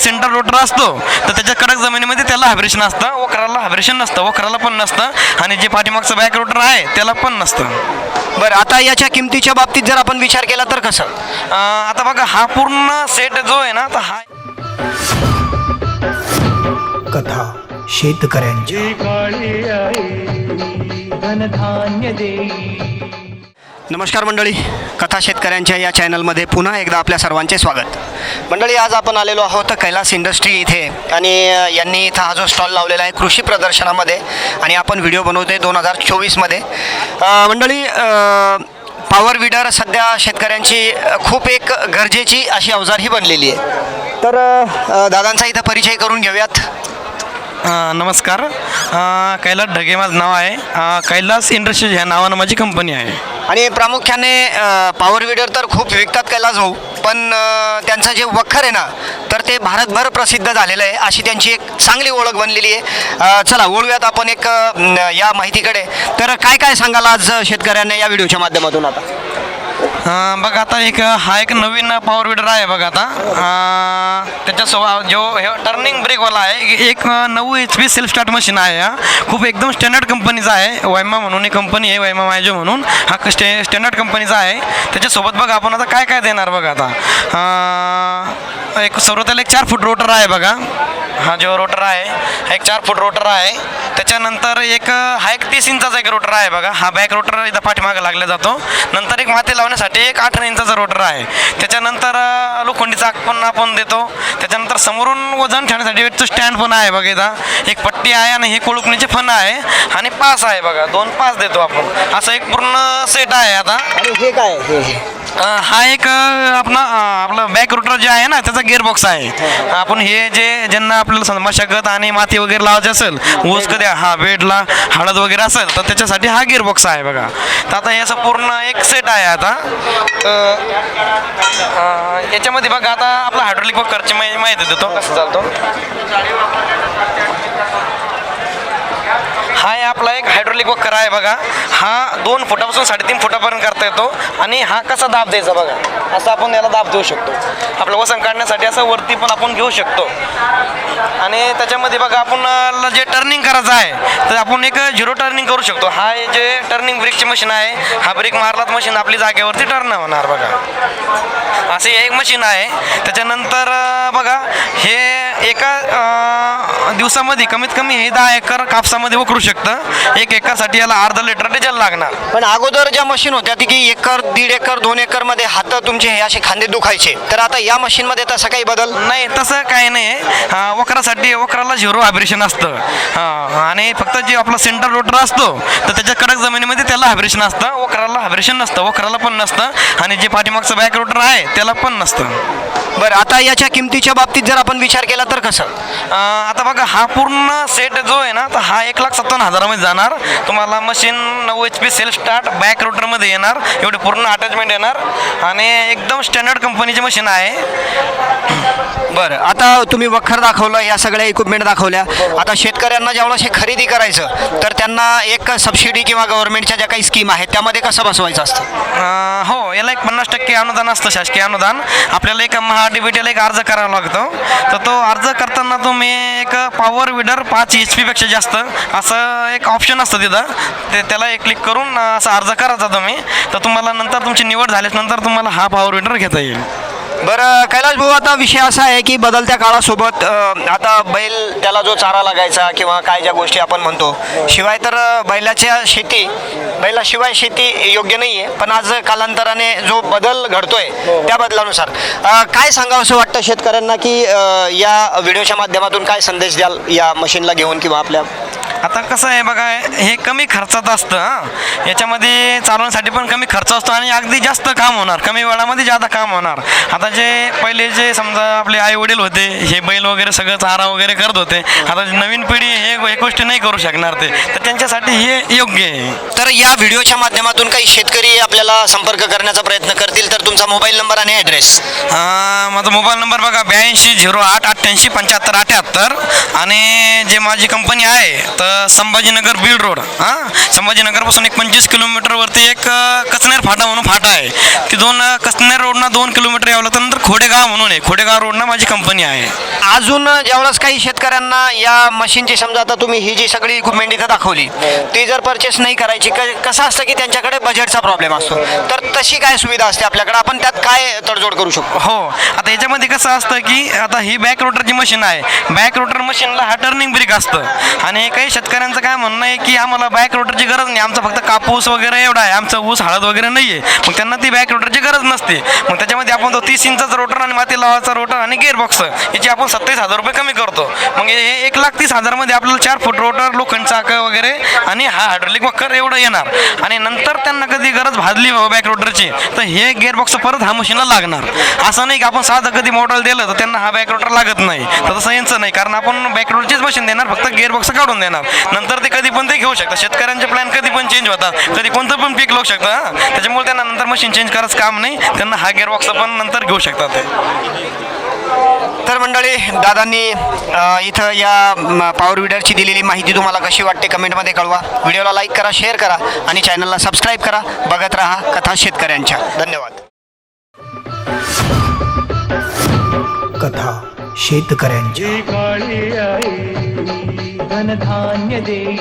Centre rotor असतो तर त्याच्या कडक जमिनीमध्ये त्याला हायब्रेशन असतं. वखराला हायब्रेशन नसतं वखराला पण नसतं. आणि जे पाठीमागचं बॅक रोटर आहे त्याला पण नसतं. बरं आता याच्या किमतीच्या बाबतीत जर आपण विचार केला तर कसं? अं, आता बघा हा पूर्ण सेट जो आहे ना तर हा कथा शेतकऱ्यांची काळी आई धनधान्य देई नमस्कार मंडळी. कथा शेतकऱ्यांच्या या चॅनलमध्ये पुन्हा एकदा आपल्या सर्वांचे स्वागत. मंडळी आज आपण आलेलो आहोत कैलास इंडस्ट्री इथे आणि यांनी इथं हा जो स्टॉल लावलेला आहे कृषी प्रदर्शनामध्ये आणि आपण व्हिडिओ बनवतोय दोन हजार चोवीसमध्ये. मंडळी पॉवर विडर सध्या शेतकऱ्यांची खूप एक गरजेची अशी अवजार ही बनलेली आहे. तर दादांचा इथं परिचय करून घेऊयात. नमस्कार. कैलास ढगे माझं नाव आहे. कैलास इंडस्ट्रीज ह्या नावानं माझी कंपनी आहे. आणि प्रामुख्याने पॉवर विडर तर खूप विकतात कैलास भाऊ पण त्यांचं जे वखर आहे ना तर ते भारतभर प्रसिद्ध झालेलं आहे अशी त्यांची एक चांगली ओळख बनलेली आहे. चला वळूयात आपण एक या माहितीकडे. तर काय काय सांगाल आज शेतकऱ्यांना या व्हिडिओच्या माध्यमातून आता? बघा आता एक हा एक नवीन पॉवर विडर आहे बघा आता. अं, त्याच्यासोबत जो हे टर्निंग ब्रेकवाला आहे एक नऊ H P self start machine आहे हा. खूप एकदम स्टँडर्ड कंपनीचा आहे. वैमा म्हणून एक कंपनी आहे वैमा मायजो म्हणून. हा स्टे स्टँडर्ड कंपनीचा आहे. त्याच्यासोबत बघा आपण आता काय काय देणार बघा आता. एक सर्वताला एक चार फूट रोटर आहे बघा. हा जो रोटर आहे हा एक चार फूट रोटर आहे. त्याच्यानंतर एक हा एक तीस इंचाचा एक रोटर आहे बघा. हा बॅक रोटर इथं पाठीमागं लागला जातो. नंतर एक माती लावण्यासाठी एक अठरा इंचाचा रोटर आहे त्याच्यानंतर लोखंडी लोखंडीचा चाक पण आपण देतो. त्याच्यानंतर समोरून वजन ठेवण्यासाठी एक स्टँड पण आहे बघा इथं. एक पट्टी आहे आणि हे कुळुकणीचे फन आहे आणि पास आहे बघा. दोन पास देतो आपण. असं एक पूर्ण सेट आहे आता. आणि हे काय हा एक अं, आपला आपलं बॅक रोटर जे आहे ना त्याचा गिअर बॉक्स आहे. आपण हे जे ज्यांना आपल्याला मशागत आणि माती वगैरे लावायची असेल ऊस कधी हा बेडला हळद वगैरे असेल तर त्याच्यासाठी हा गिअर बॉक्स आहे बघा. तर आता हे असं पूर्ण एक सेट आहे आता. तर, याच्यामध्ये बघा आता आपला हायड्रोलिक वगैरेची माहिती देतो. कसं चालतो? हा आहे आपला एक हायड्रोलिक वक्कर आहे बघा. हा दोन फुटापासून साडेतीन फुटापर्यंत करता येतो आणि हा कसा दाब द्यायचा बघा. असं आपण याला दाब देऊ शकतो. आपलं वसन काढण्यासाठी असं वरती पण आपण घेऊ शकतो. आणि त्याच्यामध्ये बघा आपण जे टर्निंग करायचं आहे तर आपण एक झिरो टर्निंग करू शकतो. हा हे जे टर्निंग ब्रेकची मशीन आहे हा ब्रेक मारलात मशीन आपली जागेवरती टर्न होणार बघा. असे एक मशीन आहे. त्याच्यानंतर बघा हे एका दिवसामध्ये कमीत कमी हे दहा एकर कापसामध्ये वकरू शकतं. एक एकरसाठी याला अर्धा लिटर डिझेल लागणार. पण अगोदर ज्या मशीन होत्या ती की एकर दीड एकर दोन एकरमध्ये हात तुमचे हे असे खांदे दुखायचे. तर आता या मशीन मध्ये तसा काही बदल? नाही तसं काही नाही. वखरासाठी वखराला झिरो व्हायब्रेशन असतं. आणि फक्त जे आपला सेंटर रोटर असतो तर त्याच्या कडक जमिनीमध्ये त्याला व्हायब्रेशन असतं. वखराला व्हायब्रेशन नसतं. वखराला पण नसतं. आणि जे पाठीमागचं बॅक रोटर आहे त्याला पण नसतं. बरं आता याच्या किमतीच्या बाबतीत जर आपण विचार केला तर कसं? आता बघा हा पूर्ण सेट जो आहे ना तर हा एक लाख सत्तावन्न हजारामध्ये जाणार. तुम्हाला मशीन नऊ H P self start back रोटरमध्ये येणार. एवढे पूर्ण अटॅचमेंट येणार. आणि एकदम स्टँडर्ड कंपनीची मशीन आहे. बरं आता तुम्ही वखर दाखवलं या सगळ्या इक्विपमेंट दाखवल्या. आता शेतकऱ्यांना ज्यावेळेस हे खरेदी करायचं तर त्यांना एक सबसिडी किंवा गव्हर्नमेंटच्या ज्या काही स्कीम आहेत त्यामध्ये कसं बसवायचं असतं? हो याला एक पन्नास टक्के अनुदान असतं शासकीय अनुदान. आपल्याला एक महा ला एक अर्ज करावा लागतो. तर तो अर्ज करताना तुम्ही एक पॉवर विडर पाच एच पीपेक्षा जास्त असं एक ऑप्शन असतं तिथं. ते त्याला एक क्लिक करून असा अर्ज करायचा तुम्ही. तर तुम्हाला नंतर तुमची निवड झाल्यानंतर तुम्हाला हा पॉवर विडर घेता येईल. बरं कैलाश भाऊ आता विषय असा आहे की बदलत्या काळासोबत आता बैल त्याला जो चारा लागायचा किंवा काय ज्या गोष्टी आपण म्हणतो शिवाय तर बैलाच्या शेती बैलाशिवाय शेती योग्य नाही आहे पण आज कालांतराने जो बदल घडतोय त्या बदलानुसार. काय सांगावं असं वाटतं शेतकऱ्यांना की या व्हिडिओच्या माध्यमातून काय संदेश द्याल या मशीनला घेऊन किंवा आपल्या? आता कसं आहे बघा हे कमी खर्चात असतं हां. याच्यामध्ये चालवण्यासाठी पण कमी खर्च असतो आणि अगदी जास्त काम होणार कमी वेळामध्ये जादा काम होणार. आता जे पहिले जे समजा आपले आई वडील होते हे बैल वगैरे सगळं चारा वगैरे करत होते आता नवीन पिढी हे गोष्टी नाही करू शकणार ते. तर त्यांच्यासाठी हे योग्य आहे. तर या व्हिडिओच्या माध्यमातून काही शेतकरी आपल्याला संपर्क करण्याचा प्रयत्न करतील तर तुमचा मोबाईल नंबर आणि ॲड्रेस माझा मोबाईल नंबर बघा ब्याऐंशी झिरो आठ अठ्ठ्याऐंशी पंच्याहत्तर अठ्याहत्तर. आणि जे माझी कंपनी आहे तर तर संभाजीनगर बीड रोड हां? संभाजीनगरपासून एक पंचवीस किलोमीटरवरती एक कचनेर फाटा म्हणून फाटा आहे. तिथून अ, कचनेर रोडनं दोन किलोमीटर यावं लागतं नंतर खोडेगाव म्हणून आहे. खोडेगाव रोडनं माझी कंपनी आहे. अजून ज्यावेळेस काही शेतकऱ्यांना या मशीनची समजा आता तुम्ही ही जी सगळी इक्विपमेंट इथं दाखवली ती जर परचेस नाही करायची क- कसं असतं की त्यांच्याकडे बजेटचा प्रॉब्लेम असतो? तर तशी काय सुविधा असते आपल्याकडे? आपण त्यात काय तडजोड करू शकतो? हो. आता याच्यामध्ये कसं असतं की आता ही बॅक रोटरची मशीन आहे बॅक रोटर मशीनला हा टर्निंग ब्रेक असतं. आणि काही शेतकऱ्यांचं काय म्हणणं आहे की आम्हाला बॅक रोटरची गरज नाही. आमचा फक्त कापूस वगैरे एवढा आहे. आमचा ऊस हळद वगैरे नाही आहे मग त्यांना ती बॅक रोटरची गरज नसते. मग त्याच्यामध्ये आपण तो तीस इंचाचा रोटर आणि माती लावाचा रोटर आणि गेअरबॉक्स याची आपण सत्तावीस हजार रुपये कमी करतो. मग हे एक लाख तीस हजारमध्ये आपल्याला चार फूट रोटर लोखंड चाकं वगैरे आणि हा हायड्रोलिक वक्कर एवढं येणार. आणि नंतर त्यांना कधी गरज भाजली बॅक रोटरची तर हे गेअरबॉक्स परत हा मशीनला लागणार. असं नाही की आपण साधं कधी मॉडेल दिलं तर त्यांना हा बॅक रोटर लागत नाही. तर तसं यांचं नाही कारण आपण बॅक रोटरचीच मशीन देणार फक्त गेअरबॉक्स काढून देणार. नंतर ते कधी पण ते घेऊ शकतात. शेतकऱ्यांचे प्लॅन कधी पण चेंज होतात. कधी कोणतं पण पीक लावू शकतं हां. त्याच्यामुळे त्यांना नंतर मशीन चेंज करायचं काम नाही. त्यांना हा गेअरबॉक्स पण नंतर घेऊ शकतात. तर मंडळी दादांनी इथं या पॉवर विडरची दिलेली माहिती तुम्हाला कशी वाटते कमेंटमध्ये कळवा. व्हिडिओला लाईक करा शेअर करा आणि चॅनलला सबस्क्राईब करा. बघत राहा कथा शेतकऱ्यांच्या. धन्यवाद. कथा आई धनधान्य देई